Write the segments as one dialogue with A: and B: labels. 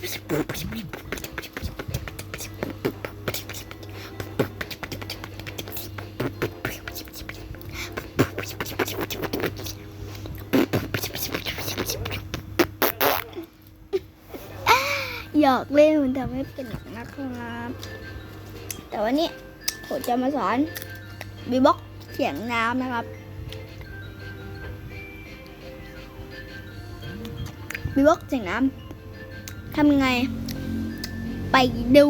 A: หยอกเล่นมันทำให้เป็นหนักนะครับ แต่วันนี้ผมจะมาสอนบีบ็อกเสียงน้ำนะครับบีบ็อกเสียงน้ำำไง ไปดู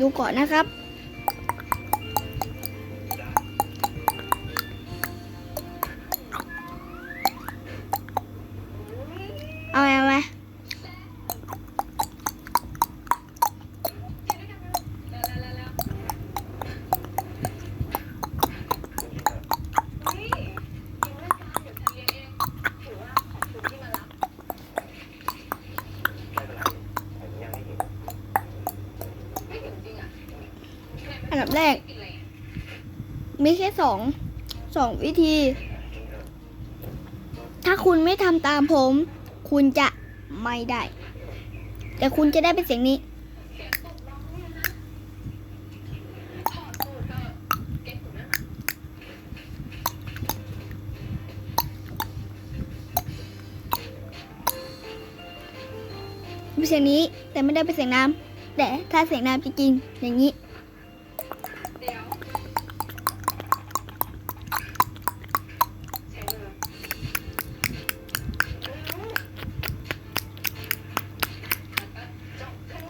A: ดูก่อนนะครับ อันดับแรก มีแค่สองสองวิธี ถ้าคุณไม่ทำตามผม คุณจะไม่ได้ แต่คุณจะได้เป็นเสียงนี้ เป็นเสียงนี้แต่ไม่ได้เป็นเสียงน้ำแต่ถ้าเสียงน้ำจริงๆอย่างนี้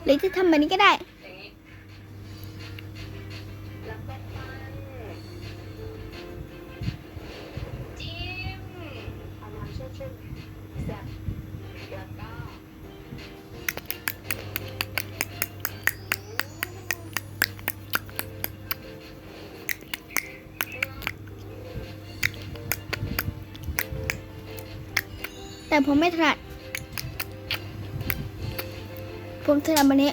A: รือจะทำแบบนี้ก็ได้ แต่ผมไม่ถนัด ผมถนัดแบบนี้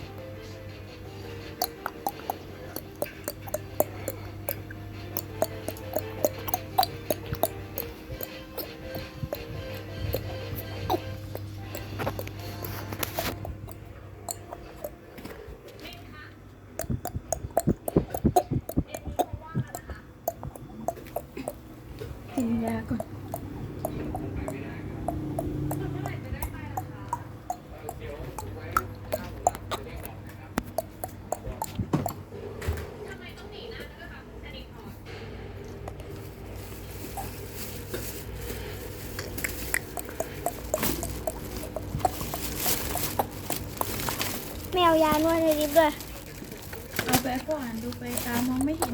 A: กินยาก่อน ไม่เอา ยานวดในลิฟต์ด้วย
B: เอาไปก่อนดูไปตามองไม่เห็น